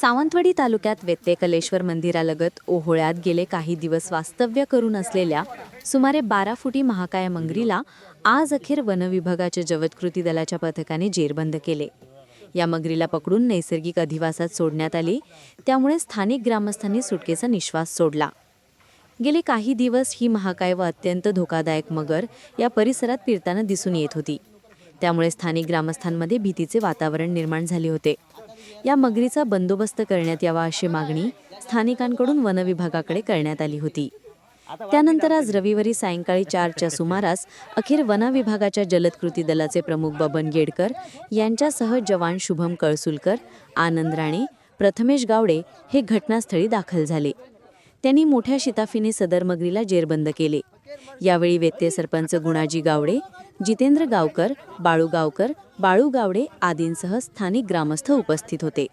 सावंतवाडी तालुक्यात वेत्तेकलेश्वर मंदिरालगत ओहोळ्यात गेले काही दिवस वास्तव्य करून असलेल्या सुमारे बारा फुटी महाकाय मंगरीला आज अखेर वनविभागाच्या जवतकृती दलाच्या पथकाने जेरबंद केले. या मगरीला पकडून नैसर्गिक अधिवासात सोडण्यात आली. त्यामुळे स्थानिक ग्रामस्थांनी सुटकेचा निश्वास सोडला. गेले काही दिवस ही महाकाय व अत्यंत धोकादायक मगर या परिसरात फिरताना दिसून येत होती. त्यामुळे स्थानिक ग्रामस्थांमध्ये भीतीचे वातावरण निर्माण झाले होते. या मगरीचा बंदोबस्त करण्यात यावा अशी मागणी स्थानिकांकडून वनविभागाकडे करण्यात आली होती. त्यानंतर आज रविवारी सायंकाळी चारच्या सुमारास अखेर वनविभागाच्या जलद कृती दलाचे प्रमुख बबन गेडकर यांच्यासह जवान शुभम कळसुलकर आनंद राणे प्रथमेश गावडे हे घटनास्थळी दाखल झाले. त्यांनी मोठ्या शिताफीने सदर मगरीला जेरबंद केले. यावेळी व्यत्यय सरपंच गुणाजी गावडे जितेंद्र गावकर बाळू गावकर बाळू गावडे आदींसह स्थानिक ग्रामस्थ उपस्थित होते.